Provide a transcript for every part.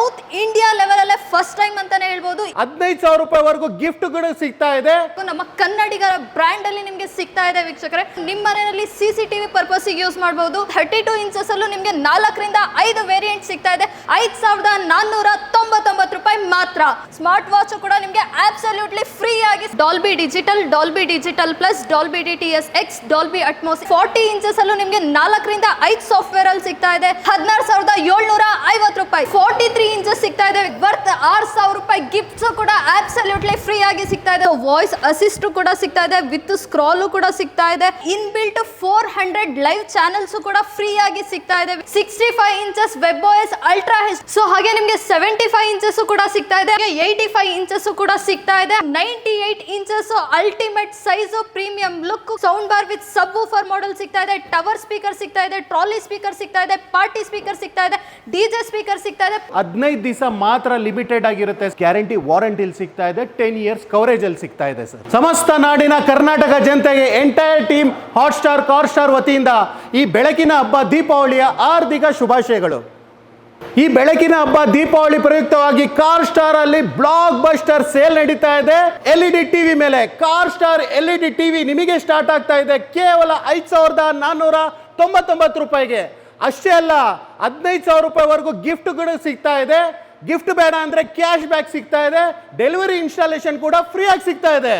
South India level ಅಲ್ಲೇ first time ಅಂತಾನೆ ಹೇಳ್ಬೋದು. ಹದಿನೈದು ಸಾವಿರ ರೂಪಾಯಿವರೆಗೂ ಕೂಡ ಸಿಗ್ತಾ ಇದೆ. ನಮ್ಮ ಕನ್ನಡಿಗರ ಬ್ರ್ಯಾಂಡ್ ಅಲ್ಲಿ ನಿಮಗೆ ಸಿಗ್ತಾ ಇದೆ ವೀಕ್ಷಕರೇ. ನಿಮ್ಮ ಮನೆಯಲ್ಲಿ C C TV purpose use ಮಾಡಬಹುದು ಥರ್ಟಿ ಟು ಇಂಚಸ್ ಅಲ್ಲೂ ನಿಮ್ಗೆ ನಾಲ್ಕರಿಂದ ಐದು ವೇರಿಯಂಟ್ ಸಿಗ್ತಾ ಇದೆ. ಐದ್ ಸಾವಿರದ ನಾನ್ನೂರ ತೊಂಬತ್ತೊಂಬತ್ತು ರೂಪಾಯಿ ಮಾತ್ರ. ಸ್ಮಾರ್ಟ್ ವಾಚ್ ಕೂಡ ನಿಮಗೆ ಆಬ್ಸಲ್ಯೂಟ್ಲಿ ಫ್ರೀ ಆಗಿ Dolby digital Dolby digital plus Dolby D T S X Dolby Atmos forty inches ಅಲ್ಲೂ ನಿಮ್ಗೆ ನಾಲ್ಕರಿಂದ ಐದು ಸಾಫ್ಟ್ವೇರ್ ಅಲ್ಲಿ ಸಿಗ್ತಾ ಇದೆ. ಹದಿನಾರು ಸಾವಿರದ ಏಳ್ನೂರ ರೂಪಾಯಿ ಫಾರ್ಟಿ ತ್ರೀ ಇಂಚಸ್ ಸಿಗ್ತಾ ಇದೆ ವರ್ತ್ ಆರ್ ಸಾವಿರ ರೂಪಾಯಿ ಗಿಫ್ಟ್ಸ್ ಕೂಡ ಆಬ್ಸಲ್ಯೂಟ್ಲಿ ಫ್ರೀ ಆಗಿ ಸಿಗ್ತಾ ಇದೆ ವಾಯ್ಸ್ ಅಸಿಸ್ಟ್ ಕೂಡ ಸಿಗ್ತಾ ಇದೆ ವಿತ್ ಸ್ಕ್ರಾಲ್ ಕೂಡ ಸಿಗ್ತಾ ಇದೆ in built four hundred live channels ಕೂಡ ಫ್ರೀ ಆಗಿ ಸಿಗ್ತಾ ಇದೆ sixty five inches web OS ultra H so ಹಾಗೆ ನಿಮಗೆ ಸೆವೆಂಟಿ ಫೈವ್ ಇಂಚಸ್ ಕೂಡ ಸಿಗ್ತಾ ಇದೆ ಏಯ್ಟಿ ಫೈವ್ ಇಂಚಸ್ ಕೂಡ ಸಿಗ್ತಾ ಇದೆ ninety eight inches ultimate size premium look sound bar with subwoofer model ಸಿಗ್ತಾ ಇದೆ ಟವರ್ ಸ್ಪೀಕರ್ ಸಿಗ್ತಾ ಇದೆ ಟ್ರಾಲಿ ಸ್ಪೀಕರ್ ಸಿಗ್ತಾ ಇದೆ ಪಾರ್ಟಿ ಸ್ಪೀಕರ್ ಸಿಗ್ತಾ ಇದೆ ಡಿಜೆ ಸ್ಪೀಕರ್ ಇದೆ. ಹದಿನೈದು ದಿವಸ ಮಾತ್ರ ಲಿಮಿಟೆಡ್ ಆಗಿರುತ್ತೆ. ಗ್ಯಾರಂಟಿ ವಾರಂಟಿ ಸಿಗ್ತಾ ಇದೆ. ಟೆನ್ ಇಯರ್ಸ್ ಕವರೇಜ್ ಅಲ್ಲಿ ಸಿಗ್ತಾ ಇದೆ ಸರ್ ಸಮಸ್ತ ನಾಡಿನ ಕರ್ನಾಟಕ ಜನತೆಗೆ entire team Hot Star Car Star ವತಿಯಿಂದ ಈ ಬೆಳಕಿನ ಹಬ್ಬ, ದೀಪಾವಳಿಯ ಆರ್ಥಿಕ ಶುಭಾಶಯಗಳು. ಈ ಬೆಳಕಿನ ಹಬ್ಬ, ದೀಪಾವಳಿ ಪ್ರಯುಕ್ತವಾಗಿ ಕಾರ್ ಸ್ಟಾರ್ ಅಲ್ಲಿ ಬ್ಲಾಕ್ ಬಸ್ಟರ್ ಸೇಲ್ ನಡೀತಾ ಇದೆ. ಎಲ್ ಡಿ ಟಿವಿ ಮೇಲೆ Carstar L E D TV ನಿಮಗೆ ಸ್ಟಾರ್ಟ್ ಆಗ್ತಾ ಇದೆ. ಕೇವಲ ಐದು ಸಾವಿರದ ನಾನ್ನೂರ ತೊಂಬತ್ತೊಂಬತ್ತು ರೂಪಾಯಿಗೆ. ಅಷ್ಟೇ ಅಲ್ಲ, ಹದಿನೈದು ಸಾವಿರ ರೂಪಾಯಿವರೆಗೂ ಗಿಫ್ಟ್ಗಳು ಸಿಗ್ತಾ ಇದೆ. ಗಿಫ್ಟ್ ಬೇಡ ಅಂದರೆ ಕ್ಯಾಶ್ ಬ್ಯಾಕ್ ಸಿಗ್ತಾ ಇದೆ. ಡೆಲಿವರಿ ಇನ್ಸ್ಟಾಲೇಷನ್ ಕೂಡ ಫ್ರೀಯಾಗಿ ಸಿಗ್ತಾ ಇದೆ.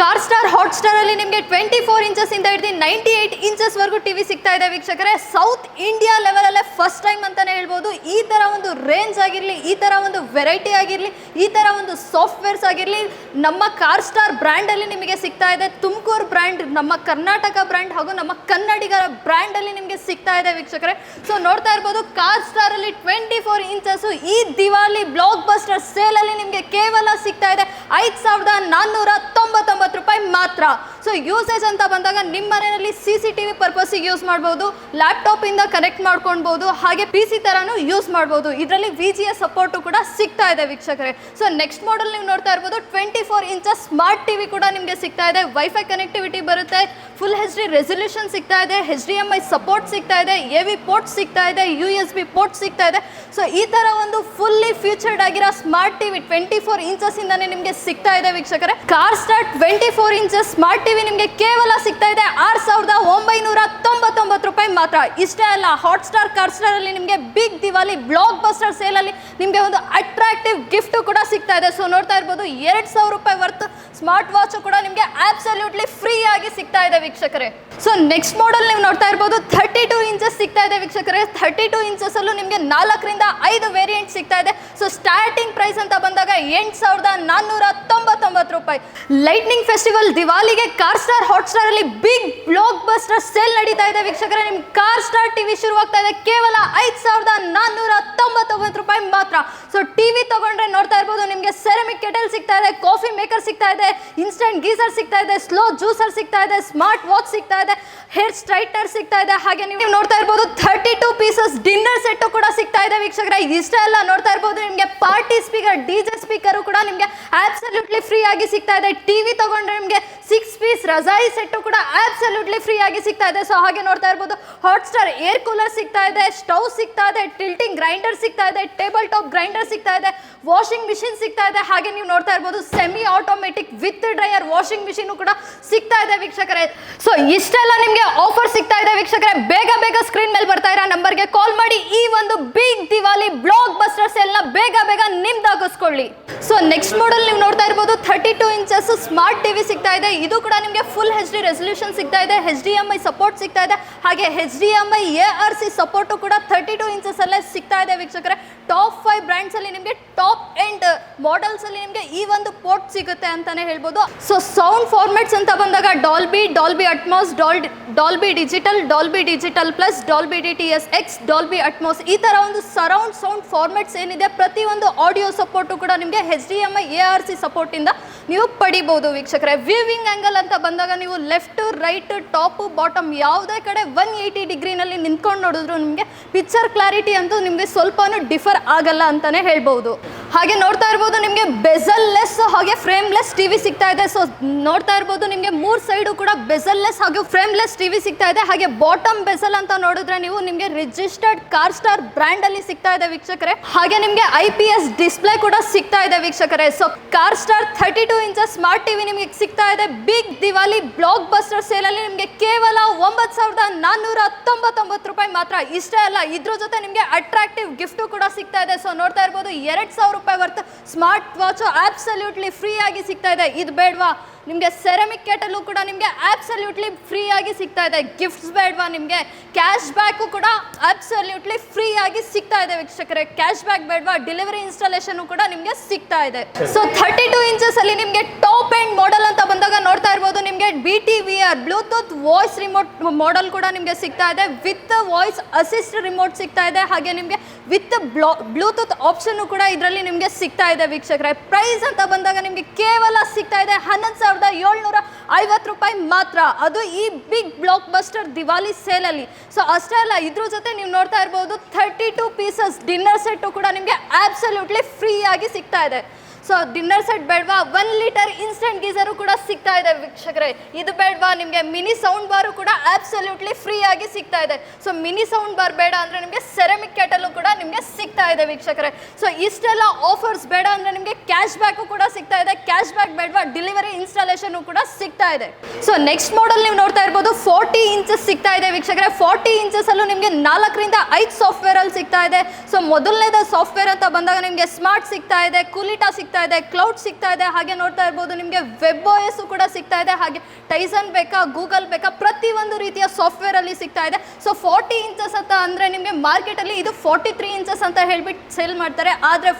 ಕಾರ್ ಸ್ಟಾರ್, ಹಾಟ್ ಸ್ಟಾರ್ ಅಲ್ಲಿ ನಿಮಗೆ ಟ್ವೆಂಟಿ ಫೋರ್ ಇಂಚಸ್ ಇಂದ ಹಿಡಿದು ನೈಂಟಿ ಏಟ್ ಇಂಚಸ್ ವರೆಗೂ ಟಿವಿ ಸಿಗ್ತಾ ಇದೆ ವೀಕ್ಷಕರೇ. ಸೌತ್ ಇಂಡಿಯಾ ಲೆವೆಲ್ ಅಲ್ಲೇ ಫಸ್ಟ್ ಟೈಮ್ ಅಂತಾನೆ ಹೇಳ್ಬೋದು. ಈ ತರ ಒಂದು ರೇಂಜ್ ಆಗಿರಲಿ, ಈ ತರ ಒಂದು ವೆರೈಟಿ ಆಗಿರಲಿ, ಈ ತರ ಒಂದು ಸಾಫ್ಟ್ವೇರ್ಸ್ ಆಗಿರಲಿ, ನಮ್ಮ ಕಾರ್ ಸ್ಟಾರ್ ಬ್ರ್ಯಾಂಡ್ ಅಲ್ಲಿ ನಿಮಗೆ ಸಿಗ್ತಾ ಇದೆ. ತುಮಕೂರು ಬ್ರ್ಯಾಂಡ್ ನಮ್ಮ ಕರ್ನಾಟಕ ಬ್ರ್ಯಾಂಡ್ ಹಾಗೂ ನಮ್ಮ ಕನ್ನಡಿಗರ ಬ್ರ್ಯಾಂಡ್ ಅಲ್ಲಿ ನಿಮಗೆ ಸಿಗ್ತಾ ಇದೆ ವೀಕ್ಷಕರೇ. ಸೊ ನೋಡ್ತಾ ಇರ್ಬೋದು, ಕಾರ್ ಸ್ಟಾರ್ ಅಲ್ಲಿ ಟ್ವೆಂಟಿ ಫೋರ್ ಇಂಚಸ್ ಈ ದಿವಾಲಿ ಬ್ಲಾಕ್ ಬಸ್ಟರ್ ಸೇಲ್ ಅಲ್ಲಿ ನಿಮಗೆ ಕೇವಲ ಸಿಗ್ತಾ ಇದೆ. ಐದು ಸಾವಿರದ ನಾನ್ನೂರ ತೊಂಬತ್ತೊಂಬತ್ತು ರೂಪಾಯಿ ಮಾತ್ರ. ಸೊ ಯೂಸೇಜ್ ಅಂತ ಬಂದಾಗ ನಿಮ್ಮ ಮನೆಯಲ್ಲಿ ಸಿ ಸಿ ಟಿ ವಿ ಪರ್ಪಸ್ಸಿಗೆ ಯೂಸ್ ಮಾಡ್ಬೋದು ಲ್ಯಾಪ್ಟಾಪಿಂದ ಕನೆಕ್ಟ್ ಮಾಡ್ಕೊಳ್ಬೋದು, ಹಾಗೆ ಪಿ ಸಿ ಥರನೂ ಯೂಸ್ ಮಾಡ್ಬೋದು. ಇದರಲ್ಲಿ ವಿ ಜಿ ಎಸ್ ಸಪೋರ್ಟು ಕೂಡ ಸಿಗ್ತಾ ಇದೆ ವೀಕ್ಷಕರೇ. ಸೊ ನೆಕ್ಸ್ಟ್ ಮಾಡಲ್ ನೀವು ನೋಡ್ತಾ ಇರ್ಬೋದು twenty four inches smart TV ಕೂಡ ನಿಮಗೆ ಸಿಗ್ತಾ ಇದೆ. ವೈಫೈ ಕನೆಕ್ಟಿವಿಟಿ ಬರುತ್ತೆ ಫುಲ್ ಹೆಚ್ ಡಿ ರೆಸೊಲ್ಯೂಷನ್ ಸಿಗ್ತಾ ಇದೆ H D M I support ಸಿಗ್ತಾ ಇದೆ ಎ ವಿ ಪೋರ್ಟ್ ಸಿಗ್ತಾ ಇದೆ ಯು ಎಸ್ ಬಿ ಪೋರ್ಟ್ ಸಿಗ್ತಾ ಇದೆ. ಸೊ ಈ ಥರ ಒಂದು ಫುಲ್ಲಿ ಫ್ಯೂಚರ್ಡ್ ಆಗಿರೋ smart TV twenty four inches ಇಂದಾನೆ ನಿಮಗೆ ಸಿಗ್ತಾ ಇದೆ ವೀಕ್ಷಕರೇ. Carstar twenty four inches smart TV ನಿಮಗೆ ಕೇವಲ ಸಿಗ್ತಾ ಇದೆ ಆರು ಸಾವಿರದ ಒಂಬೈನೂರ ತೊಂಬತ್ತೊಂಬತ್ತು ರೂಪಾಯಿ ಮಾತ್ರ. ಇಷ್ಟೇ ಅಲ್ಲ ಹಾಟ್ ಸ್ಟಾರ್ ಕಾರ್ ಅಲ್ಲಿ ನಿಮಗೆ big Diwali blockbuster sale ಅಲ್ಲಿ ನಿಮಗೆ ಒಂದು ಅಟ್ರಾಕ್ಟಿವ್ ಗಿಫ್ಟ್ ಕೂಡ ಸಿಗ್ತಾ ಇದೆ. ಸೊ ನೋಡ್ತಾ ಇರ್ಬೋದು, ಎರಡು ಸಾವಿರ ರೂಪಾಯಿ ವರ್ತ್ ಸ್ಮಾರ್ಟ್ ವಾಚ್ ಕೂಡ ನಿಮಗೆ ಆಬ್ಸಲ್ಯೂಟ್ಲಿ ಫ್ರೀ ಆಗಿ ಸಿಗ್ತಾ ಇದೆ ವೀಕ್ಷಕರೇ. ಸೊ ನೆಕ್ಸ್ಟ್ ಮಾಡಲ್ ನೀವು ನೋಡ್ತಾ ಇರ್ಬೋದು ಥರ್ಟಿ ಟೂ ಇಂಚಸ್ ಸಿಗ್ತಾ ಇದೆ ವೀಕ್ಷಕರೇ. ಥರ್ಟಿ ಟೂ ಇಂಚಸ್ ಅಲ್ಲೂ ನಿಮಗೆ ನಾಲ್ಕರಿಂದ ಐದು ವೇರಿಯಂಟ್ ಸಿಗ್ತಾ ಇದೆ. ಸೊ ಸ್ಟಾರ್ಟಿಂಗ್ ಪ್ರೈಸ್ ಅಂತ ಬಂದಾಗ ಎಂಟು ಸಾವಿರದ ನಾನ್ನೂರ ತೊಂಬತ್ತೊಂಬತ್ತು ರೂಪಾಯಿ. ಲೈಟ್ನಿಂಗ್ ಫೆಸ್ಟಿವಲ್ ದಿವಾಲಿಗೆ ಕಾರ್ ಸ್ಟಾರ್ ಹಾಟ್ ಸ್ಟಾರ್ ಅಲ್ಲಿ ಬಿಗ್ ಬ್ಲಾಕ್ ಬಸ್ಟರ್ ಸೇಲ್ ನಡೀತಾ ಇದೆ. ವೀಕ್ಷಕರೇ, ನಿಮ್ ಕಾರ್ ಸ್ಟಾರ್ ಟಿವಿ ಶುರುವಾಗ್ತಾ ಇದೆ. ಕೇವಲ ಐದು ಸಾವಿರದ ನಾನ್ನೂರ ತೊಂಬತ್ತೊಂಬತ್ತು ರೂಪಾಯಿ ಮಾತ್ರ. ಸೊ ಟಿವಿ ತಗೊಂಡ್ರೆ ನೋಡ್ತಾ ಇರ್ಬೋದು. ನಿಮಗೆ ಸೆರಮಿಕ್ ಕೆಟಲ್ ಸಿಗ್ತಾ ಇದೆ ಕಾಫಿ ಮೇಕರ್ ಸಿಗ್ತಾ ಇದೆ ಇನ್ಸ್ಟೆಂಟ್ ಗೀಸರ್ ಸಿಗ್ತಾ ಇದೆ ಸ್ಲೋ ಜ್ಯೂಸರ್ ಸಿಗ್ತಾ ಇದೆ ಸ್ಮಾರ್ಟ್ ವಾಚ್ ಸಿಗ್ತಾ ಇದೆ ಹೇರ್ ಸ್ಟ್ರೈಟರ್ ಸಿಗ್ತಾ ಇದೆ. ಹಾಗೆ ನೀವು ನೋಡ್ತಾ ಇರ್ಬೋದು thirty two pieces dinner set ಕೂಡ ಸಿಗ್ತಾ ಇದೆ. ವೀಕ್ಷಕರೇ, ಇಷ್ಟ ಎಲ್ಲ ನೋಡ್ತಾ ಇರ್ಬೋದು, ನಿಮಗೆ ಪಾರ್ಟಿ ಸ್ಪೀಕರ್ ಡಿಜೆ ಸ್ಪೀಕರ್ ಕೂಡ ನಿಮಗೆ ಆಬ್ಸಲ್ಯೂಟ್ಲಿ ಫ್ರೀ ಆಗಿ ಸಿಗ್ತಾ ಇದೆ. ಟಿವಿ ತಗೊಂಡ್ರೆ ನಿಮಗೆ ಸಿಕ್ಸ್ ಪೀಸ್ ರಜಾಯಿ ಸೆಟ್ ಕೂಡ ಆಬ್ಸಲ್ಯೂಟ್ಲಿ ಫ್ರೀ ಆಗಿ ಸಿಗ್ತಾ ಇದೆ. ಸೊ ಹಾಗೆ ನೋಡ್ತಾ ಇರ್ಬೋದು ಹಾಟ್ ಸ್ಟಾರ್ ಏರ್ ಕೂಲರ್ ಸಿಗ್ತಾ ಇದೆ ಸ್ಟವ್ ಸಿಗ್ತಾ ಇದೆ ಟಿಲ್ಟಿಂಗ್ ಗ್ರೈಂಡರ್ ಸಿಗ್ತಾ ಇದೆ ಟೇಬಲ್ ಟಾಪ್ ಗ್ರೈಂಡರ್ ಸಿಗ್ತಾ ಇದೆ ವಾಷಿಂಗ್ ಮಿಷಿನ್ ಸಿಗ್ತಾ ಇದೆ. ಹಾಗೆ ನೀವು ನೋಡ್ತಾ ಇರ್ಬೋದು semi automatic with dryer washing machine ಕೂಡ ಸಿಗ್ತಾ ಇದೆ ವೀಕ್ಷಕರೇ. ಸೊ ಇಷ್ಟೆಲ್ಲ ನಿಮಗೆ ಆಫರ್ ಸಿಗ್ತಾ ಇದೆ ವೀಕ್ಷಕರೇ. ಬೇಗ ಬೇಗ ಸ್ಕ್ರೀನ್ ಮೇಲೆ ಬರ್ತಾ ಇರೋ ನಂಬರ್ಗೆ ಕಾಲ್ ಮಾಡಿ ಈ ಒಂದು ಬಿಗ್ ದಿವಾಲಿ ಬ್ಲಾಕ್ ಬಸ್ಟರ್ಸ್ ಎಲ್ಲ ಬೇಗ ಬೇಗ ನಿಮ್ದಾಗಿಸ್ಕೊಳ್ಳಿ. ಸೊ ನೆಕ್ಸ್ಟ್ ಮಾಡಲ್ ನೀವು ನೋಡ್ತಾ ಇರ್ಬೋದು thirty two inches smart TV ಸಿಗ್ತಾ ಇದೆ. ಇದು ಕೂಡ ನಿಮಗೆ ಫುಲ್ ಹೆಚ್ ಡಿ ರೆಸೊಲ್ಯೂಷನ್ ಸಿಗ್ತಾ ಇದೆ. H D M I support ಸಿಗ್ತಾ ಇದೆ. ಹಾಗೆ H D M I A R C support ಕೂಡ ಥರ್ಟಿ ಟು ಇಂಚಸ್ ಅಲ್ಲೇ ಸಿಗ್ತಾ ಇದೆ ವೀಕ್ಷಕರೇ. ಟಾಪ್ ಫೈವ್ ಬ್ರ್ಯಾಂಡ್ಸ್ ಅಲ್ಲಿ ನಿಮಗೆ ಟಾಪ್ ಎಂಡ್ ಮಾಡೆಲ್ಸ್ ಅಲ್ಲಿ ನಿಮಗೆ ಈ ಒಂದು ಪೋರ್ಟ್ ಸಿಗುತ್ತೆ ಅಂತಾನೆ ಹೇಳ್ಬೋದು. ಸೊ ಸೌಂಡ್ ಫಾರ್ಮೆಟ್ಸ್ ಅಂತ ಬಂದಾಗ Dolby Dolby Atmos doll Dolby digital Dolby digital plus Dolby D T S X Dolby Atmos ಈ ತರ ಒಂದು ಸರೌಂಡ್ ಸೌಂಡ್ ಫಾರ್ಮೆಟ್ಸ್ ಏನಿದೆ ಪ್ರತಿಯೊಂದು ಆಡಿಯೋ ಸಪೋರ್ಟು ಕೂಡ ನಿಮಗೆ H D M I A R C support ಇಂದ ನೀವು ಪಡಿಬಹುದು ವೀಕ್ಷಕರೇ ವ್ಯೂವಿಂಗ್ ಆಂಗಲ್ ಅಂತ ಬಂದಾಗ ನೀವು ಲೆಫ್ಟ್ ರೈಟ್ ಟಾಪ್ ಬಾಟಮ್ ಯಾವುದೇ ಕಡೆ ಒನ್ ಏಯ್ಟಿ ಡಿಗ್ರಿನಲ್ಲಿ ನಿಂತ್ಕೊಂಡು ನೋಡಿದ್ರು ನಿಮಗೆ ಪಿಕ್ಚರ್ ಕ್ಲಾರಿಟಿ ಅಂತೂ ನಿಮಗೆ ಸ್ವಲ್ಪನೂ ಡಿಫರ್ ಆಗಲ್ಲ ಅಂತಾನೆ ಹೇಳ್ಬೋದು. ಹಾಗೆ ನೋಡ್ತಾ ಇರ್ಬೋದು ನಿಮಗೆ ಬೆಸಲ್ಲೆಸ್ ಹಾಗೆ ಫ್ರೇಮ್ಲೆಸ್ ಟಿವಿ ಸಿಗ್ತಾ ಇದೆ. ಸೊ ನೋಡ್ತಾ ಇರ್ಬೋದು ನಿಮಗೆ ಮೂರು ಸೈಡು ಕೂಡ ಬೆಸಲ್ಲೆಸ್ ಹಾಗೆ ಫ್ರೇಮ್ಲೆಸ್ ಟಿವಿ ಸಿಗ್ತಾ ಇದೆ. ಹಾಗೆ ಬಾಟಮ್ ಬೆಸಲ್ ಅಂತ ನೋಡಿದ್ರೆ ನೀವು ನಿಮಗೆ ರಿಜಿಸ್ಟರ್ಡ್ ಕಾರ್ ಸ್ಟಾರ್ ಬ್ರ್ಯಾಂಡ್ ಅಲ್ಲಿ ಸಿಗ್ತಾ ಇದೆ ವೀಕ್ಷಕರೇ. ಹಾಗೆ ನಿಮಗೆ ಐ ಪಿ ಎಸ್ ಡಿಸ್ಪ್ಲೇ ಕೂಡ ಸಿಗ್ತಾ ಇದೆ ವೀಕ್ಷಕರೇ. So Carstar thirty two inches smart TV ನಿಮಗೆ ಸಿಗ್ತಾ ಇದೆ. Big Diwali blockbuster sale ಅಲ್ಲಿ ನಿಮಗೆ ಕೇವಲ ಒಂಬತ್ತು ಸಾವಿರದ ನಾನ್ನೂರ ಹತ್ತೊಂಬತ್ತೊಂಬತ್ತು ರೂಪಾಯಿ ಮಾತ್ರ. ಇಷ್ಟೇ ಅಲ್ಲ, ಇದ್ರ ಜೊತೆ ನಿಮಗೆ ಅಟ್ರಾಕ್ಟಿವ್ ಗಿಫ್ಟು ಕೂಡ ಸಿಗ್ತಾ ಇದೆ. ಸೊ ನೋಡ್ತಾ ಇರ್ಬೋದು, ಎರಡು ಸಾವಿರ ರೂಪಾಯಿ worth smart watch absolutely free ಆಗಿ ಸಿಗ್ತಾ ಇದೆ. ಇದು ಬೇಡವಾ? ನಿಮಗೆ ಸೆರಮಿಕ್ ಕೆಟಲು ಕೂಡ ನಿಮಗೆ ಆಬ್ಸಲ್ಯೂಟ್ಲಿ ಫ್ರೀ ಆಗಿ ಸಿಗ್ತಾ ಇದೆ. ಗಿಫ್ಟ್ಸ್ ಬೇಡವಾ ನಿಮಗೆ? ಕ್ಯಾಶ್ ಬ್ಯಾಕು ಕೂಡ ಆಬ್ಸಲ್ಯೂಟ್ಲಿ ಫ್ರೀ ಆಗಿ ಸಿಗ್ತಾ ಇದೆ ವೀಕ್ಷಕರೇ. ಕ್ಯಾಶ್ ಬ್ಯಾಕ್ ಬೇಡವಾ? ಡೆಲಿವರಿ ಇನ್ಸ್ಟಾಲೇಷನ್ ಕೂಡ ನಿಮಗೆ ಸಿಗ್ತಾ ಇದೆ. ಸೊ ಥರ್ಟಿ ಟು ಇಂಚಸ್ ಅಲ್ಲಿ ನಿಮಗೆ ಟಾಪ್ ಎಂಡ್ ಮಾಡೆಲ್ ಅಂತ ಬಂದಾಗ ನೋಡ್ತಾ ಇರ್ಬೋದು. ನಿಮಗೆ B T V R Bluetooth voice remote model ಕೂಡ ನಿಮಗೆ ಸಿಗ್ತಾ ಇದೆ. ವಿತ್ ವಾಯ್ಸ್ ಅಸಿಸ್ಟ್ ರಿಮೋಟ್ ಸಿಗ್ತಾ ಇದೆ. ಹಾಗೆ ನಿಮಗೆ ವಿತ್ ಬ್ಲಾ ಬ್ಲೂಟೂತ್ ಆಪ್ಷನ್ ಕೂಡ ಇದರಲ್ಲಿ ನಿಮಗೆ ಸಿಗ್ತಾ ಇದೆ ವೀಕ್ಷಕರೇ. ಪ್ರೈಸ್ ಅಂತ ಬಂದಾಗ ನಿಮಗೆ ಕೇವಲ ಸಿಗ್ತಾ ಇದೆ ಹನ್ನೊಂದು ಸಾವಿರದ ಏಳ್ನೂರ ಐವತ್ತು ರೂಪಾಯಿ ಮಾತ್ರ. ಅದು ಈ ಬಿಗ್ ಬ್ಲಾಕ್ ಬಸ್ಟರ್ ದಿವಾಲಿ ಸೇಲಲ್ಲಿ ಸೊ ಅಷ್ಟೇ ಅಲ್ಲ, ಇದ್ರ ಜೊತೆ ನೀವು ನೋಡ್ತಾ ಇರ್ಬೋದು thirty two pieces dinner set ಕೂಡ ನಿಮಗೆ ಆಬ್ಸಲ್ಯೂಟ್ಲಿ ಫ್ರೀಯಾಗಿ ಸಿಗ್ತಾ ಇದೆ. ಸೊ ಡಿನ್ನರ್ ಸೆಟ್ ಬೇಡವಾ ಒನ್ ಲೀಟರ್ ಇನ್ಸ್ಟೆಂಟ್ ಗೀಸರು ಕೂಡ ಸಿಗ್ತಾ ಇದೆ ವೀಕ್ಷಕರೇ ಇದು ಬೇಡವಾ ನಿಮಗೆ ಮಿನಿ ಸೌಂಡ್ ಬಾರು ಕೂಡ ಆಬ್ಸಲ್ಯೂಟ್ಲಿ ಫ್ರೀ ಆಗಿ ಸಿಗ್ತಾ ಇದೆ ಸೊ ಮಿನಿ ಸೌಂಡ್ ಬಾರ್ ಬೇಡ ಅಂದರೆ ನಿಮಗೆ ಸೆರಮಿಕ್ ಕೆಟಲು ಕೂಡ ನಿಮಗೆ ಸಿಗ್ತಾ ಇದೆ ವೀಕ್ಷಕರೇ ಸೊ ಇಷ್ಟೆಲ್ಲ ಆಫರ್ಸ್ ಬೇಡ ಅಂದರೆ ನಿಮಗೆ ಕ್ಯಾಶ್ ಬ್ಯಾಕು ಕೂಡ ಸಿಗ್ತಾ ಇದೆ ಕ್ಯಾಶ್ ಬ್ಯಾಕ್ ಬೇಡವಾ ಡೆಲಿವರಿ ಇನ್ಸ್ಟಾಲೇಷನ್ ಕೂಡ ಸಿಗ್ತಾ ಇದೆ ಸೊ ನೆಕ್ಸ್ಟ್ ಮಾಡಲ್ ನೀವು ನೋಡ್ತಾ ಇರ್ಬೋದು ಫಾರ್ಟಿ ಇಂಚಸ್ ಸಿಗ್ತಾ ಇದೆ ವೀಕ್ಷಕರೇ ಫಾರ್ಟಿ ಇಂಚಸ್ ಅಲ್ಲೂ ನಿಮಗೆ ನಾಲ್ಕರಿಂದ ಐದು ಸಾಫ್ಟ್ವೇರ್ ಅಲ್ಲಿ ಸಿಗ್ತಾ ಇದೆ ಸೊ ಮೊದಲನೇದ ಸಾಫ್ಟ್ವೇರ್ ಅಂತ ಬಂದಾಗ ನಿಮಗೆ ಸ್ಮಾರ್ಟ್ ಸಿಗ್ತಾ ಇದೆ ಕುಲಿಟಾ ಸಿಗ್ತಾ ಇದೆ ಕ್ಲೌಡ್ ಸಿಗ್ತಾ ಇದೆ, ಹಾಗೆ ನೋಡ್ತಾ ಇರ್ಬೋದು, ನಿಮಗೆ ವೆಬ್ ಓಎಸ್ ಕೂಡ ಸಿಗ್ತಾ ಇದೆ, ಹಾಗೆ ಟೈಸನ್ ಬೇಕಾ ಗೂಗಲ್ ಬೇಕಾ ಪ್ರತಿ ಒಂದು ರೀತಿಯ ಸಾಫ್ಟ್ವೇರ್ ಅಲ್ಲಿ ಸಿಗ್ತಾ ಇದೆ. ಸೊ ಫಾರ್ಟಿ ಇಂಚಸ್ ಅಂತ ಅಂದ್ರೆ ನಿಮಗೆ ಮಾರ್ಕೆಟ್ ಅಲ್ಲಿ ಇದು ಫಾರ್ಟಿ ತ್ರೀ ಇಂಚಸ್ ಅಂತ ಹೇಳ್ಬಿಟ್ಟು ಸೇಲ್ ಮಾಡ್ತಾರೆ. ಆದ್ರೆ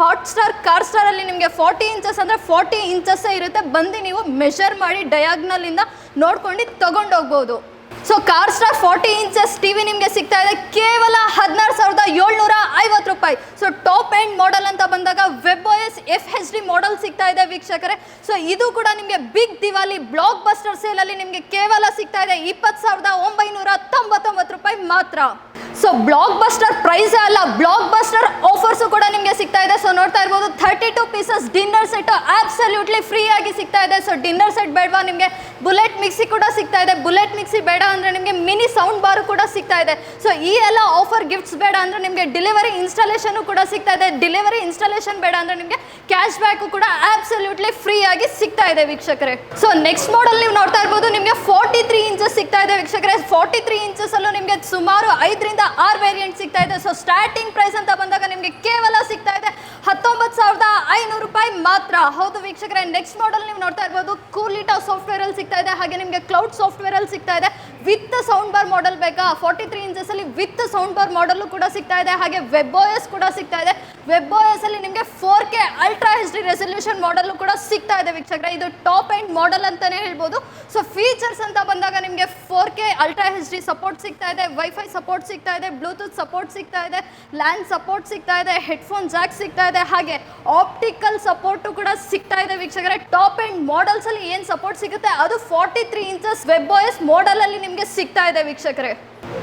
ಹಾಟ್ ಸ್ಟಾರ್ ಕಾರ್ ಸ್ಟಾರ್ ಅಲ್ಲಿ ನಿಮಗೆ ಫಾರ್ಟಿ ಇಂಚಸ್ ಅಂದ್ರೆ ಫಾರ್ಟಿ ಇಂಚಸ್ ಇರುತ್ತೆ. ಬಂದು ನೀವು ಮೆಷರ್ ಮಾಡಿ ಡಯಾಗ್ನಲ್ ಇಂದ ನೋಡ್ಕೊಂಡು ತಗೊಂಡೋಗ್ಬೋದು. So Carstar forty inches TV ನಿಮಗೆ ಸಿಗ್ತಾ ಇದೆ. ಕೇವಲ ಹದಿನಾರು ಸಾವಿರದ ಏಳ್ನೂರ ಐವತ್ತು ರೂಪಾಯಿ. ಸೊ ಟಾಪ್ ಎಂಡ್ ಮಾಡೆಲ್ ಅಂತ ಬಂದಾಗ web S F H D model ಸಿಗ್ತಾ ಇದೆ ವೀಕ್ಷಕರೇ. ಸೊ ಇದು ಕೂಡ ನಿಮಗೆ ಬಿಗ್ ದಿವಾಲಿ ಬ್ಲಾಕ್ ಬಸ್ಟರ್ ಸೇಲಲ್ಲಿ ನಿಮಗೆ ಕೇವಲ ಸಿಗ್ತಾ ಇದೆ ಇಪ್ಪತ್ತು ಸಾವಿರದ ಒಂಬೈನೂರ ತೊಂಬತ್ತೊಂಬತ್ತು ರೂಪಾಯಿ ಮಾತ್ರ. ಸೊ ಬ್ಲಾಕ್ ಬಸ್ಟರ್ ಪ್ರೈಸ್ ಅಲ್ಲ ಬ್ಲಾಕ್ ಬಸ್ಟರ್ ಆಫರ್ಸು ಕೂಡ ನಿಮಗೆ ಸಿಗ್ತಾ ಇದೆ. ಸೊ ನೋಡ್ತಾ ಇರ್ಬೋದು thirty two pieces dinner set absolutely free ಆಗಿ ಸಿಗ್ತಾ ಇದೆ. ಸೊ ಡಿನ್ನರ್ ಸೆಟ್ ಬೇಡವಾ ನಿಮಗೆ? ಬುಲೆಟ್ ಮಿಕ್ಸಿ ಕೂಡ ಸಿಗ್ತಾ ಇದೆ. ಬುಲೆಟ್ ಮಿಕ್ಸಿ ಬೇಡ ಅಂದರೆ ನಿಮಗೆ ಮಿನಿ ಸೌಂಡ್ ಬಾರು ಕೂಡ ಸಿಗ್ತಾ ಇದೆ. ಸೊ ಈ ಎಲ್ಲ ಆಫರ್ ಗಿಫ್ಟ್ಸ್ ಬೇಡ ಅಂದರೆ ನಿಮಗೆ ಡೆಲಿವರಿ ಇನ್ಸ್ಟಾಲೇಷನ್ ಕೂಡ ಸಿಗ್ತಾ ಇದೆ. ಡೆಲಿವರಿ ಇನ್ಸ್ಟಾಲೇಷನ್ ಬೇಡ ಅಂದರೆ ನಿಮಗೆ ಕ್ಯಾಶ್ ಬ್ಯಾಕು ಕೂಡ ಆಬ್ಸಲ್ಯೂಟ್ಲಿ ಫ್ರೀ ಆಗಿ ಸಿಗ್ತಾ ಇದೆ ವೀಕ್ಷಕರೇ. ಸೊ ನೆಕ್ಸ್ಟ್ ಮಾಡಲ್ ನೀವು ನೋಡ್ತಾ ಇರ್ಬೋದು, ನಿಮಗೆ ಫಾರ್ಟಿ ತ್ರೀ ಇಂಚಸ್ ಸಿಗ್ತಾ ಇದೆ ವೀಕ್ಷಕರೇ. ಫಾರ್ಟಿ ತ್ರೀ ಇಂಚಸ್ ಅಲ್ಲೂ ನಿಮಗೆ ಸುಮಾರು ಐದರಿಂದ ಆರು ವೇರಿಯಂಟ್ ಸಿಗ್ತಾ ಇದೆ. ಸೊ ಸ್ಟಾರ್ಟಿಂಗ್ ಪ್ರೈಸ್ ಅಂತ ಬಂದಾಗ ನಿಮಗೆ ಕೇವಲ ಸಿಗ್ತಾ ಇದೆ ಹತ್ತೊಂಬತ್ತು ಸಾವಿರದ ಐನೂರು ರೂಪಾಯಿ ಮಾತ್ರ. ಹೌದು ವೀಕ್ಷಕರೇ ನೆಕ್ಸ್ಟ್ ಮಾಡಲ್ ನೀವು ನೋಡ್ತಾ ಇರ್ಬೋದು ಕೂಲಿಟಾ ಸಾಫ್ಟ್ವೇರ್ ಅಲ್ಲಿ ಸಿಗ್ತಾ ಇದೆ. ಹಾಗೆ ನಿಮಗೆ ಕ್ಲೌಡ್ ಸಾಫ್ಟ್ವೇರ್ ಅಲ್ಲಿ ಸಿಗ್ತಾ ಇದೆ. ವಿತ್ ಸೌಂಡ್ ಬಾರ್ ಮಾಡೆಲ್ ಬೇಕಾ? ಫಾರ್ಟಿ ತ್ರೀ ಇಂಚಸ್ ಅಲ್ಲಿ ವಿತ್ ಸೌಂಡ್ ಬಾರ್ ಮಾಡಲ್ ಕೂಡ ಸಿಗ್ತಾ ಇದೆ. ಹಾಗೆ ವೆಬ್ ಓಎಸ್ ಕೂಡ ಸಿಗ್ತಾ ಇದೆ. ವೆಬ್ ಅಲ್ಲಿ ನಿಮಗೆ four K ultra H D resolution model ಕೂಡ ಸಿಗ್ತಾ ಇದೆ ವೀಕ್ಷಕರೇ. ಇದು ಟಾಪ್ ಎಂಡ್ ಮಾಡೆಲ್ ಅಂತಾನೆ ಹೇಳ್ಬೋದು. ಸೊ ಫೀಚರ್ಸ್ ಅಂತ ಬಂದಾಗ ನಿಮಗೆ four K ultra H D support ಸಿಗ್ತಾ ಇದೆ. ವೈಫೈ ಸಪೋರ್ಟ್ ಸಿಗ್ತಾ ಇದೆ. ಬ್ಲೂಟೂತ್ ಸಪೋರ್ಟ್ ಸಿಗ್ತಾ ಇದೆ. ಲ್ಯಾಂಡ್ ಸಪೋರ್ಟ್ ಸಿಗ್ತಾ ಇದೆ. ಹೆಡ್ಫೋನ್ ಜಾಕ್ ಸಿಗ್ತಾ ಇದೆ. ಹಾಗೆ ಆಪ್ಟಿಕಲ್ ಸಪೋರ್ಟ್ ಕೂಡ ಸಿಗ್ತಾ ಇದೆ ವೀಕ್ಷಕರೇ. ಟಾಪ್ ಎಂಡ್ ಮಾಡೆಲ್ಸ್ ಅಲ್ಲಿ ಏನು ಸಪೋರ್ಟ್ ಸಿಗುತ್ತೆ? ಅದು forty three inches web OS model ಅಲ್ಲಿ ನಿಮಗೆ ಸಿಗ್ತಾ ಇದೆ ವೀಕ್ಷಕರೇ.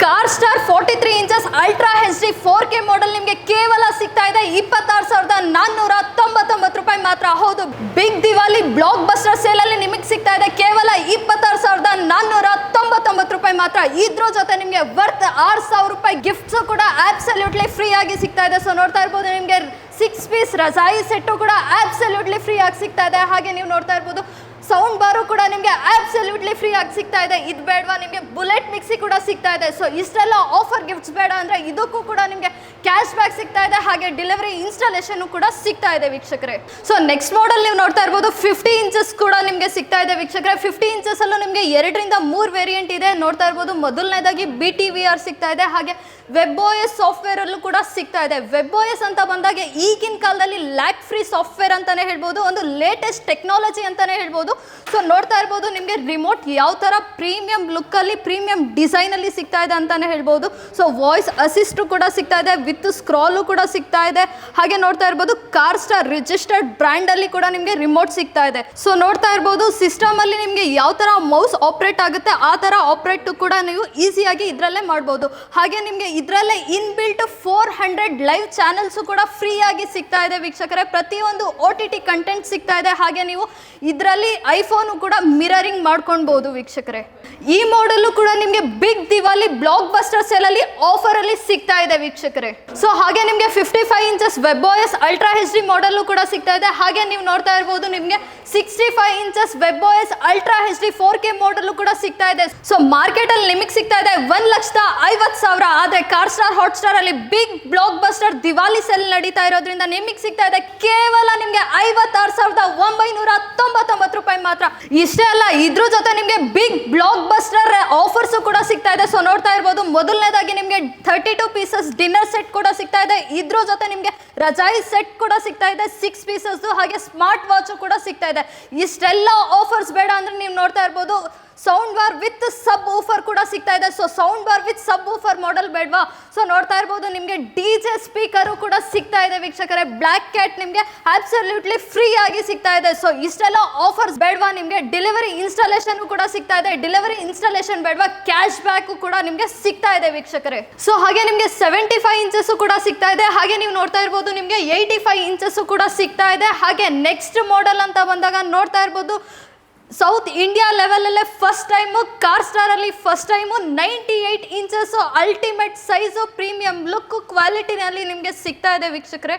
Carstar forty three inches ultra H D four K model ನಿಮಗೆ ಕೇವಲ ಸಿಗ್ತಾ ಇದೆ ಇಪ್ಪತ್ತಾರು ಸಾವಿರದ ನಾನ್ನೂರ ತೊಂಬತ್ತೊಂಬತ್ತು ರೂಪಾಯಿ ಮಾತ್ರ. ಹೌದು big Diwali blockbuster sale ಅಲ್ಲಿ ನಿಮಗೆ ಸಿಗ್ತಾ ಇದೆ ಕೇವಲ ಇಪ್ಪತ್ತಾರು ಸಾವಿರದ ನಾನ್ನೂರ ತೊಂಬತ್ತೊಂಬತ್ತು ರೂಪಾಯಿ ಮಾತ್ರ. ಇದ್ರ ಜೊತೆ ನಿಮಗೆ ವರ್ತ್ ಆರು ಸಾವಿರ ರೂಪಾಯಿ ಗಿಫ್ಟ್ಸ್ ಕೂಡ ಆಬ್ಸಲ್ಯೂಟ್ಲಿ ಫ್ರೀ ಆಗಿ ಸಿಗ್ತಾ ಇದೆ. ಸೊ ನೋಡ್ತಾ ಇರ್ಬೋದು, ನಿಮಗೆ ಸಿಕ್ಸ್ ಪೀಸ್ ರಜಾಯಿ ಸೆಟ್ಟು ಕೂಡ ಆಬ್ಸಲ್ಯೂಟ್ಲಿ ಫ್ರೀ ಆಗಿ ಸಿಗ್ತಾ ಇದೆ. ಹಾಗೆ ನೀವು ನೋಡ್ತಾ ಇರ್ಬೋದು ಸೌಂಡ್ ಬಾರು ಕೂಡ ನಿಮಗೆ ಆಬ್ಸಲ್ಯೂಟ್ಲಿ ಫ್ರೀ ಆಗಿ ಸಿಗ್ತಾ ಇದೆ. ಇದು ಬೇಡವಾ? ನಿಮಗೆ ಬುಲೆಟ್ ಮಿಕ್ಸಿ ಕೂಡ ಸಿಗ್ತಾ ಇದೆ. ಸೊ ಇಷ್ಟೆಲ್ಲ ಆಫರ್ ಗಿಫ್ಟ್ಸ್ ಬೇಡ ಅಂದರೆ ಇದಕ್ಕೂ ಕೂಡ ನಿಮಗೆ ಕ್ಯಾಶ್ ಬ್ಯಾಕ್ ಸಿಗ್ತಾ ಇದೆ. ಹಾಗೆ ಡೆಲಿವರಿ ಇನ್ಸ್ಟಾಲೇಷನ್ ಕೂಡ ಸಿಗ್ತಾ ಇದೆ ವೀಕ್ಷಕರೇ. ಸೊ ನೆಕ್ಸ್ಟ್ ಮಾಡಲ್ ನೀವು ನೋಡ್ತಾ ಇರ್ಬೋದು ಫಿಫ್ಟಿ ಇಂಚಸ್ ಕೂಡ ನಿಮಗೆ ಸಿಗ್ತಾ ಇದೆ ವೀಕ್ಷಕರೇ. ಫಿಫ್ಟಿ ಇಂಚಸ್ ಅಲ್ಲೂ ನಿಮಗೆ ಎರಡರಿಂದ ಮೂರು ವೇರಿಯಂಟ್ ಇದೆ. ನೋಡ್ತಾ ಇರ್ಬೋದು, ಮೊದಲನೇದಾಗಿ ಬಿ ಟಿ ವಿ ಆರ್ ಸಿಗ್ತಾ ಇದೆ. ಹಾಗೆ ವೆಬ್ ಎಸ್ ಸಾಫ್ಟ್ವೇರ್ ಅಲ್ಲೂ ಕೂಡ ಸಿಗ್ತಾ ಇದೆ. ವೆಬ್ ಎಸ್ ಅಂತ ಬಂದಾಗ ಈಗಿನ ಕಾಲದಲ್ಲಿ ಲ್ಯಾಕ್ ಫ್ರೀ ಸಾಫ್ಟ್ವೇರ್ ಅಂತಾನೆ ಹೇಳ್ಬೋದು, ಒಂದು ಲೇಟೆಸ್ಟ್ ಟೆಕ್ನಾಲಜಿ ಅಂತಾನೆ ಹೇಳ್ಬೋದು. ಸೊ ನೋಡ್ತಾ ಇರ್ಬೋದು, ನಿಮಗೆ ರಿಮೋಟ್ ಯಾವ ಥರ ಪ್ರೀಮಿಯಂ ಲುಕ್ಕಲ್ಲಿ ಪ್ರೀಮಿಯಂ ಡಿಸೈನಲ್ಲಿ ಸಿಗ್ತಾ ಇದೆ ಅಂತಾನೆ ಹೇಳ್ಬೋದು. ಸೊ ವಾಯ್ಸ್ ಅಸಿಸ್ಟು ಕೂಡ ಸಿಗ್ತಾ ಇದೆ ವಿತ್ ಸ್ಕ್ರಾಲು ಕೂಡ ಸಿಗ್ತಾ ಇದೆ. ಹಾಗೆ ನೋಡ್ತಾ ಇರ್ಬೋದು ಕಾರ್ ಸ್ಟಾರ್ ರಿಜಿಸ್ಟರ್ಡ್ ಬ್ರ್ಯಾಂಡಲ್ಲಿ ಕೂಡ ನಿಮಗೆ ರಿಮೋಟ್ ಸಿಗ್ತಾ ಇದೆ. ಸೊ ನೋಡ್ತಾ ಇರ್ಬೋದು ಸಿಸ್ಟಮಲ್ಲಿ ನಿಮಗೆ ಯಾವ ಥರ ಮೌಸ್ ಆಪ್ರೇಟ್ ಆಗುತ್ತೆ, ಆ ಥರ ಆಪ್ರೇಟ್ ಕೂಡ ನೀವು ಈಸಿಯಾಗಿ ಇದರಲ್ಲೇ ಮಾಡ್ಬೋದು. ಹಾಗೆ ನಿಮಗೆ ಇದರಲ್ಲೇ inbuilt four hundred live channels ಕೂಡ ಫ್ರೀ ಆಗಿ ಸಿಗ್ತಾ ಇದೆ ವೀಕ್ಷಕರೇ. ಪ್ರತಿಯೊಂದು ಒ ಟಿ ಟಿ ಕಂಟೆಂಟ್ ಸಿಗ್ತಾ ಇದೆ. ಹಾಗೆ ನೀವು ಇದರಲ್ಲಿ ಐಫೋನು ಕೂಡ ಮಿರರಿಂಗ್ ಮಾಡ್ಕೊಳ್ಬಹುದು ವೀಕ್ಷಕರೇ. ಈ ಮಾಡಲ್ಲೂ ಕೂಡ ನಿಮಗೆ ಬಿಗ್ ದಿವಾಲಿ ಬ್ಲಾಕ್ ಬಸ್ಟರ್ ಸೇಲಲ್ಲಿ ಆಫರ್ ಅಲ್ಲಿ ಸಿಗ್ತಾ ಇದೆ ವೀಕ್ಷಕರೇ. ಸೊ ಹಾಗೆ ನಿಮಗೆ fifty five inches web OS ultra H D ಮಾಡಲ್ಲೂ ಕೂಡ ಸಿಗ್ತಾ ಇದೆ. ಹಾಗೆ ನೀವು ನೋಡ್ತಾ ಇರ್ಬೋದು ನಿಮಗೆ sixty five inches web OS ultra H D four K ಮಾಡಲ್ಲು ಕೂಡ ಸಿಗ್ತಾ ಇದೆ. ಸೊ ಮಾರ್ಕೆಟ್ ಅಲ್ಲಿ ನಿಮಗೆ ಸಿಗ್ತಾ ಇದೆ. ಒಂದ್ ಲಕ್ಷದ ಐವತ್ತು ಸಾವಿರ. ಆದ್ರೆ ಕಾರ್ ಸ್ಟಾರ್ ಹಾಟ್ ಸ್ಟಾರ್ ಅಲ್ಲಿ big blockbuster Diwali sale ನಡೀತಾ ಇರೋದ್ರಿಂದ ನಿಮಗೆ ಸಿಗ್ತಾ ಇದೆ ಕೇವಲ ನಿಮಗೆ ಐವತ್ತಾರು ಸಾವಿರದ ಒಂಬೈನೂರ ತೊಂಬತ್ತೊಂಬತ್ತು ರೂಪಾಯಿ ಮಾತ್ರ. ಇಷ್ಟೇ ಅಲ್ಲ, ಇದ್ರ ಜೊತೆ ನಿಮಗೆ ಬಿಗ್ ಬ್ಲಾಕ್ ಬಸ್ಟರ್ ಆಫರ್ಸ್ ಕೂಡ ಸಿಗ್ತಾ ಇದೆ. ಸೊ ನೋಡ್ತಾ ಇರ್ಬೋದು, ಮೊದಲನೇದಾಗಿ ನಿಮಗೆ thirty two pieces dinner set ಕೂಡ ಸಿಗ್ತಾ ಇದೆ. ಇದ್ರ ಜೊತೆ ನಿಮಗೆ ರಜಾಯಿ ಸೆಟ್ ಕೂಡ ಸಿಗ್ತಾ ಇದೆ. ಸಿಕ್ಸ್ ಪೀಸಸ್ ಹಾಗೆ ಸ್ಮಾರ್ಟ್ ವಾಚು ಕೂಡ ಸಿಗ್ತಾ ಇದೆ. ಇಷ್ಟೆಲ್ಲ ಆಫರ್ಸ್ ಬೇಡ ಅಂದ್ರೆ ನೀವು ನೋಡ್ತಾ ಇರ್ಬೋದು sound bar with subwoofer ಕೂಡ ಸಿಗ್ತಾ ಇದೆ. So sound bar with subwoofer model ಬೇಡವಾ? ಸೊ ನೋಡ್ತಾ ಇರ್ಬೋದು ನಿಮಗೆ ಡಿ ಜೆ ಸ್ಪೀಕರು ಕೂಡ ಸಿಗ್ತಾ ಇದೆ ವೀಕ್ಷಕರೇ. ಬ್ಲ್ಯಾಕ್ ಕ್ಯಾಟ್ ನಿಮಗೆ ಅಬ್ಸಲ್ಯೂಟ್ಲಿ ಫ್ರೀ ಆಗಿ ಸಿಗ್ತಾ ಇದೆ. ಸೊ ಇಷ್ಟೆಲ್ಲ ಆಫರ್ಸ್ ಬೇಡವಾ ನಿಮಗೆ? ಡೆಲಿವರಿ ಇನ್ಸ್ಟಾಲೇಷನ್ ಕೂಡ ಸಿಗ್ತಾ ಇದೆ. ಡೆಲಿವರಿ ಇನ್ಸ್ಟಾಲೇಷನ್ ಬೇಡವಾ? ಕ್ಯಾಶ್ ಬ್ಯಾಕ್ ಕೂಡ ನಿಮಗೆ ಸಿಗ್ತಾ ಇದೆ ವೀಕ್ಷಕರೇ. ಸೊ ಹಾಗೆ ನಿಮಗೆ ಸೆವೆಂಟಿ ಫೈವ್ ಇಂಚಸ್ ಕೂಡ ಸಿಗ್ತಾ ಇದೆ. ಹಾಗೆ ನೀವು ನೋಡ್ತಾ ಇರ್ಬೋದು ನಿಮಗೆ ಏಯ್ಟಿ ಫೈವ್ ಇಂಚಸ್ ಕೂಡ ಸಿಗ್ತಾ ಇದೆ. ಹಾಗೆ ನೆಕ್ಸ್ಟ್ ಮಾಡೆಲ್ ಅಂತ ಬಂದಾಗ ನೋಡ್ತಾ ಇರ್ಬೋದು. ಸೌತ್ ಇಂಡಿಯಾ ಲೆವೆಲಲ್ಲೇ first time car ಸ್ಟಾರಲ್ಲಿ first time ninety eight inches ultimate size premium look ಕ್ವಾಲಿಟಿನಲ್ಲಿ ನಿಮಗೆ ಸಿಗ್ತಾ ಇದೆ ವೀಕ್ಷಕರೇ.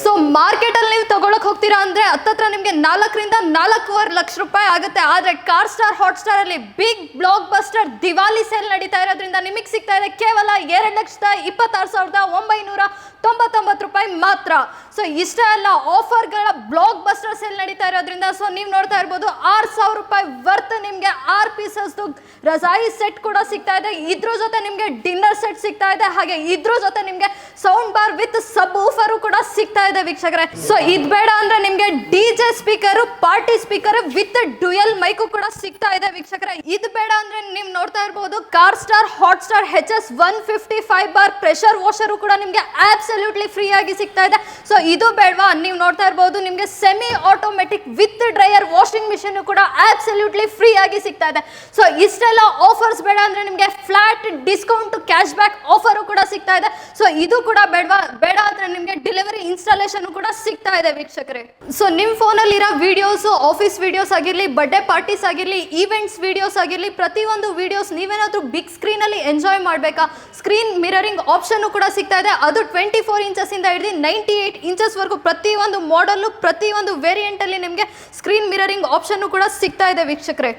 ಸೊ ಮಾರ್ಕೆಟಲ್ಲಿ ನೀವು ತಗೊಳಕ್ ಹೋಗ್ತೀರಾ ಅಂದರೆ ಹತ್ತತ್ರ ನಿಮಗೆ ನಾಲ್ಕರಿಂದ ನಾಲ್ಕೂವರೆ ಲಕ್ಷ ರೂಪಾಯಿ ಆಗುತ್ತೆ. ಆದರೆ ಕಾರ್ ಸ್ಟಾರ್ ಹಾಟ್ ಸ್ಟಾರಲ್ಲಿ big blockbuster Diwali sale ನಡೀತಾ ಇರೋದ್ರಿಂದ ನಿಮಗೆ ಸಿಗ್ತಾ ಇದೆ ಕೇವಲ ಎರಡು ಲಕ್ಷದ ಇಪ್ಪತ್ತಾರು ಸಾವಿರದ ಒಂಬೈನೂರ ತೊಂಬತ್ತೊಂಬತ್ತು ರೂಪಾಯಿ ಮಾತ್ರ. ಸೊ ಇಷ್ಟೆಲ್ಲ ಆಫರ್ಗಳ ಬ್ಲಾಕ್ ಬಸ್ಟರ್ ಸೇಲ್ ನಡೀತಾ ಇರೋದ್ರಿಂದ ಸೊ ನೀವು ನೋಡ್ತಾ ಇರ್ಬೋದು ಆರು ಸಾವಿರ ರೂಪಾಯಿ ವರ್ತ್ ನಿಮಗೆ ಆರ್ ಪೀಸಸ್ದು ರಜಾಯಿ ಸೆಟ್ ಕೂಡ ಸಿಗ್ತಾ ಇದೆ. ಇದ್ರ ಜೊತೆ ನಿಮಗೆ ಡಿನ್ನರ್ ಸೆಟ್ ಸಿಗ್ತಾ ಇದೆ. ಹಾಗೆ ಇದ್ರ ಜೊತೆ ನಿಮಗೆ sound bar with subwoofer ಕೂಡ ಸಿಗ್ತಾ ಇದೆ ವೀಕ್ಷಕರೇ. ಸೊ ಇದು ಬೇಡ ಅಂದ್ರೆ ನಿಮಗೆ D J speaker party speaker with dual mic ಕೂಡ ಸಿಗ್ತಾ ಇದೆ ವೀಕ್ಷಕರೇ. ಇದು ಬೇಡ ಅಂದ್ರೆ ನೀವು ನೋಡ್ತಾ ಇರ್ಬೋದು Carstar Hotstar H S one fifty five bar pressure washer ಕೂಡ ನಿಮಗೆ ಆಬ್ಸಲ್ಯೂಟ್ಲಿ ಫ್ರೀ ಆಗಿ ಸಿಗ್ತಾ ಇದೆ. ಸೊ ಇದು ಬೇಡವಾ? ನೀವು ನೋಡ್ತಾ ಇರ್ಬೋದು ನಿಮಗೆ semi automatic with dryer washing machine ಕೂಡ ಆಬ್ಸಲ್ಯೂಟ್ಲಿ ಫ್ರೀ ಆಗಿ ಸಿಗ್ತಾ ಇದೆ. ಸೊ ಇಷ್ಟೆಲ್ಲ ಆಫರ್ಸ್ ಬೇಡ ಅಂದ್ರೆ ನಿಮಗೆ flat discount cash back offer ಕೂಡ ಸಿಗ್ತಾ ಇದೆ. ಸೊ ಇದು ಕೂಡ ಬೇಡವಾ, ಬೇಡ ಅಂದ್ರೆ ನಿಮಗೆ ಡೆಲಿವರಿ ಇನ್ಸ್ಟಾಲೇಷನ್ ಕೂಡ ಸಿಗ್ತಾ ಇದೆ ವೀಕ್ಷಕರೇ. ಸೊ ನಿಮ್ಮ ಫೋನಲ್ಲಿರೋ ವಿಡಿಯೋಸ್ ಆಫೀಸ್ ವಿಡಿಯೋಸ್ ಆಗಿರಲಿ ಬರ್ಡೇ ಪಾರ್ಟೀಸ್ ಆಗಿರಲಿ ಈವೆಂಟ್ಸ್ ವಿಡಿಯೋಸ್ ಆಗಿರಲಿ, ಪ್ರತಿಯೊಂದು ವಿಡಿಯೋಸ್ ನೀವೇನಾದರೂ ಬಿಗ್ ಸ್ಕ್ರೀನಲ್ಲಿ ಎಂಜಾಯ್ ಮಾಡಬೇಕಾ? ಸ್ಕ್ರೀನ್ ಮಿರರಿಂಗ್ ಆಪ್ಷನ್ ಕೂಡ ಸಿಗ್ತಾ ಇದೆ. ಅದು ಟ್ವೆಂಟಿ ಫೋರ್ ಇಂಚಸ್ ಇಂದ ಹಿಡಿದು ನೈಂಟಿ ಏಟ್ ಇಂಚಸ್ ವರೆಗೂ ಪ್ರತಿಯೊಂದು ಮಾಡಲ್ಲು ಪ್ರತಿಯೊಂದು ವೇರಿಯಂಟ್ ಅಲ್ಲಿ ನಿಮಗೆ ಸ್ಕ್ರೀನ್ ಮಿರರಿಂಗ್ ಆಪ್ಷನ್ ಕೂಡ ಸಿಗ್ತಾ ಇದೆ ವೀಕ್ಷಕರೇ.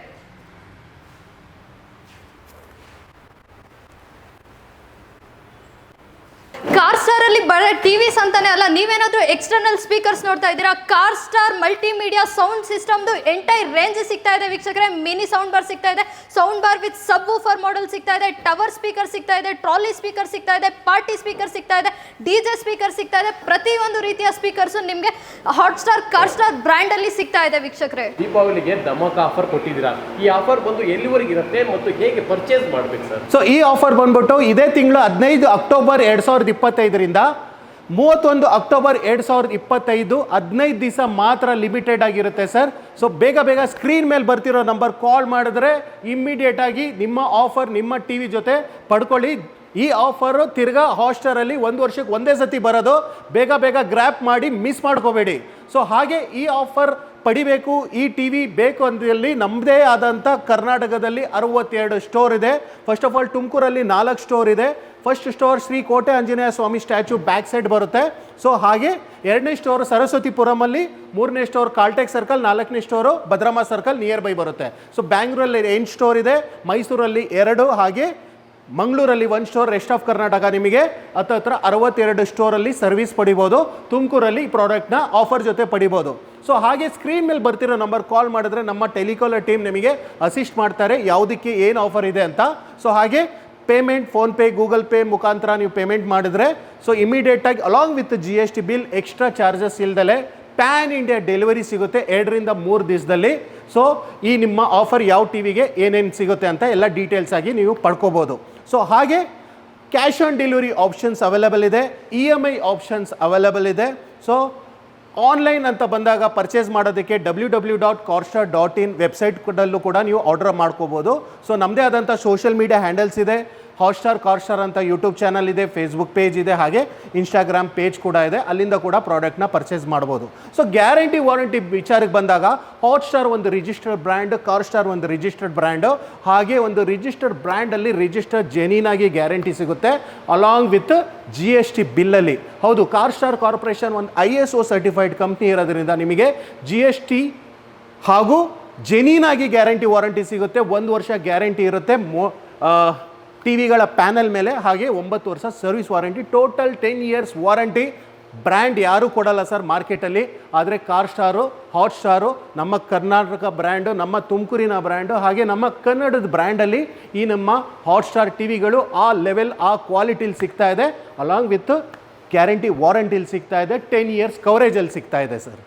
ಸ್ಟಾರ್ ಟಿ ಬರೀ ಟಿವಿಸ್ ಅಂತಾನೆ ಅಲ್ಲ ನೀವೇನಾದ್ರೂ ಎಕ್ಸ್ಟರ್ನಲ್ ಸ್ಪೀಕರ್ಸ್ ನೋಡ್ತಾ ಇದ್ದೀರಾ? ಕಾರ್ ಸ್ಟಾರ್ ಮಲ್ಟಿಮೀಡಿಯಾ ಸೌಂಡ್ ಸಿಸ್ಟಮ್ದು ಎಂಟೈರ್ ರೇಂಜ್ ಸಿಗ್ತಾ ಇದೆ ವೀಕ್ಷಕರೇ. ಮಿನಿ ಸೌಂಡ್ ಬಾರ್ ಸಿಗ್ತಾ ಇದೆ. Sound bar with subwoofer model ಸಿಗ್ತಾ ಇದೆ. ಟವರ್ ಸ್ಪೀಕರ್ ಸಿಗ್ತಾ ಇದೆ. ಟ್ರಾಲಿ ಸ್ಪೀಕರ್ ಸಿಗ್ತಾ ಇದೆ. ಪಾರ್ಟಿ ಸ್ಪೀಕರ್ ಸಿಗ್ತಾ ಇದೆ. ಡಿ ಜೆ ಸ್ಪೀಕರ್ ಸಿಗ್ತಾ ಇದೆ. ಪ್ರತಿಯೊಂದು ರೀತಿಯ ಸ್ಪೀಕರ್ಸು ನಿಮಗೆ hot star car star brand ಅಲ್ಲಿ ಸಿಗ್ತಾ ಇದೆ ವೀಕ್ಷಕರೇ. ದೀಪಾವಳಿಗೆ ಧಮಕ ಆಫರ್ ಕೊಟ್ಟಿದ್ದೀರಾ? ಈ ಆಫರ್ ಬಂದು ಎಲ್ಲಿವರೆಗೆ ಇರುತ್ತೆ ಮತ್ತು ಹೇಗೆ ಪರ್ಚೇಸ್ ಮಾಡಬೇಕು ಸರ್? ಸೊ ಈ ಆಫರ್ ಬಂದ್ಬಿಟ್ಟು ಇದೇ ತಿಂಗಳು ಹದಿನೈದು ಅಕ್ಟೋಬರ್ ಎರಡು ಸಾವಿರದ ಇಪ್ಪತ್ತೈದರಿಂದ ಮೂವತ್ತೊಂದು ಅಕ್ಟೋಬರ್ ಎರಡು ಸಾವಿರದ ಇಪ್ಪತ್ತೈದು, ಹದಿನೈದು ದಿವಸ ಮಾತ್ರ ಲಿಮಿಟೆಡ್ ಆಗಿರುತ್ತೆ ಸರ್ ಸೊ ಬೇಗ ಬೇಗ ಸ್ಕ್ರೀನ್ ಮೇಲೆ ಬರ್ತಿರೋ ನಂಬರ್ ಕಾಲ್ ಮಾಡಿದ್ರೆ ಇಮ್ಮಿಡಿಯೇಟಾಗಿ ನಿಮ್ಮ ಆಫರ್ ನಿಮ್ಮ ಟಿ ವಿ ಜೊತೆ ಪಡ್ಕೊಳ್ಳಿ. ಈ ಆಫರು ತಿರ್ಗಾ ಹಾಸ್ಟರಲ್ಲಿ ಒಂದು ವರ್ಷಕ್ಕೆ ಒಂದೇ ಸತಿ ಬರೋದು. ಬೇಗ ಬೇಗ ಗ್ರ್ಯಾಪ್ ಮಾಡಿ ಮಿಸ್ ಮಾಡ್ಕೋಬೇಡಿ. ಸೊ ಹಾಗೆ ಈ ಆಫರ್ ಪಡಿಬೇಕು, ಈ ಟಿ ವಿ ಬೇಕು ಅಂದಲ್ಲಿ ನಮ್ಮದೇ ಆದಂಥ ಕರ್ನಾಟಕದಲ್ಲಿ ಅರವತ್ತೆರಡು ಸ್ಟೋರ್ ಇದೆ. ಫಸ್ಟ್ ಆಫ್ ಆಲ್ ತುಮಕೂರಲ್ಲಿ ನಾಲ್ಕು ಸ್ಟೋರ್ ಇದೆ. First store Shri Kote Anjaneya Swamy statue back side ಬರುತ್ತೆ. ಸೊ ಹಾಗೆ ಎರಡನೇ ಸ್ಟೋರ್ ಸರಸ್ವತಿಪುರಮಲ್ಲಿ, ಮೂರನೇ ಸ್ಟೋರ್ ಕಾಲ್ಟೆಕ್ ಸರ್ಕಲ್, ನಾಲ್ಕನೇ store Bhadrama circle near by ಬರುತ್ತೆ. ಸೊ ಬ್ಯಾಂಗ್ಳೂರಲ್ಲಿ ಎಂಟು ಸ್ಟೋರ್ ಇದೆ, ಮೈಸೂರಲ್ಲಿ ಎರಡು, ಹಾಗೆ ಮಂಗಳೂರಲ್ಲಿ ಒಂದು ಸ್ಟೋರ್ ರೆಸ್ಟ್ ಆಫ್ ಕರ್ನಾಟಕ ನಿಮಗೆ. ಹತ್ತ ಹತ್ರ ಅರವತ್ತೆರಡು ಸ್ಟೋರಲ್ಲಿ ಸರ್ವಿಸ್ ಪಡಿಬೋದು, ತುಮಕೂರಲ್ಲಿ ಈ ಪ್ರಾಡಕ್ಟ್ನ ಆಫರ್ ಜೊತೆ ಪಡಿಬೋದು. ಸೊ ಹಾಗೆ ಸ್ಕ್ರೀನ್ ಮೇಲೆ ಬರ್ತಿರೋ ನಂಬರ್ ಕಾಲ್ ಮಾಡಿದ್ರೆ ನಮ್ಮ ಟೆಲಿಕಾಲರ್ ಟೀಮ್ ನಿಮಗೆ ಅಸಿಸ್ಟ್ ಮಾಡ್ತಾರೆ, ಯಾವುದಕ್ಕೆ ಏನು ಆಫರ್ ಇದೆ ಅಂತ. ಸೊ ಹಾಗೆ ಪೇಮೆಂಟ್ ಫೋನ್ಪೇ ಗೂಗಲ್ ಪೇ ಮುಖಾಂತರ ನೀವು ಪೇಮೆಂಟ್ ಮಾಡಿದ್ರೆ ಸೊ ಇಮಿಡಿಯೇಟಾಗಿ along with G S T bill extra charges ಇಲ್ದಲೆ pan India delivery ಸಿಗುತ್ತೆ ಎರಡರಿಂದ ಮೂರು ದಿವಸದಲ್ಲಿ. ಸೊ ಈ ನಿಮ್ಮ ಆಫರ್ ಯಾವ ಟಿ ವಿಗೆ ಏನೇನು ಸಿಗುತ್ತೆ ಅಂತ ಎಲ್ಲ ಡೀಟೇಲ್ಸ್ ಆಗಿ ನೀವು ಪಡ್ಕೋಬೋದು. ಸೊ ಹಾಗೆ cash on delivery options available ಇದೆ E M I options available ಇದೆ. ಸೊ ಆನ್ಲೈನ್ ಅಂತ ಬಂದಾಗ ಪರ್ಚೇಸ್ ಮಾಡೋದಕ್ಕೆ W W dot Carstar dot in website ಕೂಡಲ್ಲೂ ಕೂಡ ನೀವು ಆರ್ಡರ್ ಮಾಡ್ಕೋಬೋದು. ಸೊ ನಮ್ಮದೇ ಆದಂಥ ಸೋಷಿಯಲ್ ಮೀಡಿಯಾ ಹ್ಯಾಂಡಲ್ಸ್ ಇದೆ. ಹಾಟ್ಸ್ಟಾರ್ ಕಾರ್ಸ್ಟಾರ್ ಅಂತ ಯೂಟ್ಯೂಬ್ ಚಾನಲ್ ಇದೆ ಫೇಸ್ಬುಕ್ ಪೇಜ್ ಇದೆ, ಹಾಗೆ ಇನ್ಸ್ಟಾಗ್ರಾಮ್ ಪೇಜ್ ಕೂಡ ಇದೆ. ಅಲ್ಲಿಂದ ಕೂಡ ಪ್ರಾಡಕ್ಟ್ನ ಪರ್ಚೇಸ್ ಮಾಡ್ಬೋದು. ಸೊ ಗ್ಯಾರಂಟಿ ವಾರಂಟಿ ವಿಚಾರಕ್ಕೆ ಬಂದಾಗ ಹಾಟ್ಸ್ಟಾರ್ ಒಂದು ರಿಜಿಸ್ಟರ್ಡ್ ಬ್ರ್ಯಾಂಡ್ ಕಾರ್ಸ್ಟಾರ್ ಒಂದು ರಿಜಿಸ್ಟರ್ಡ್ ಬ್ರ್ಯಾಂಡ್ ಹಾಗೆ ಒಂದು ರಿಜಿಸ್ಟರ್ಡ್ ಬ್ರ್ಯಾಂಡಲ್ಲಿ ರಿಜಿಸ್ಟರ್ ಜೆನಿನ್ ಆಗಿ ಗ್ಯಾರಂಟಿ ಸಿಗುತ್ತೆ along with G S T ಬಿಲ್ಲಲ್ಲಿ ಹೌದು ಕಾರ್ಸ್ಟಾರ್ ಕಾರ್ಪೊರೇಷನ್ ಒಂದು I S O certified company ಇರೋದ್ರಿಂದ ನಿಮಗೆ ಜಿ ಎಸ್ ಟಿ ಹಾಗೂ ಜೆನೀನಾಗಿ ಗ್ಯಾರಂಟಿ ವಾರಂಟಿ ಸಿಗುತ್ತೆ. ಒಂದು ವರ್ಷ ಗ್ಯಾರಂಟಿ ಇರುತ್ತೆ, ಮೋ ಟಿ ವಿಗಳ ಪ್ಯಾನಲ್ ಮೇಲೆ ಹಾಗೆ ಒಂಬತ್ತು ವರ್ಷ service warranty, total ten years warranty brand ಯಾರೂ ಕೊಡಲ್ಲ ಸರ್ ಮಾರ್ಕೆಟಲ್ಲಿ. ಆದರೆ ಕಾರ್ ಸ್ಟಾರು, ಹಾಟ್ ಸ್ಟಾರು, ನಮ್ಮ ಕರ್ನಾಟಕ ಬ್ರ್ಯಾಂಡು, ನಮ್ಮ ತುಮಕೂರಿನ ಬ್ರ್ಯಾಂಡು, ಹಾಗೆ ನಮ್ಮ ಕನ್ನಡದ ಬ್ರ್ಯಾಂಡಲ್ಲಿ ಈ ನಮ್ಮ ಹಾಟ್ ಸ್ಟಾರ್ ಟಿ ವಿಗಳು ಆ ಲೆವೆಲ್, ಆ ಕ್ವಾಲಿಟಿಲಿ ಸಿಗ್ತಾ ಇದೆ. ಅಲಾಂಗ್ ವಿತ್ ಗ್ಯಾರಂಟಿ ವಾರಂಟಿಲಿ ಸಿಗ್ತಾ ಇದೆ, ಟೆನ್ ಇಯರ್ಸ್ ಕವರೇಜಲ್ಲಿ ಸಿಗ್ತಾ ಇದೆ ಸರ್.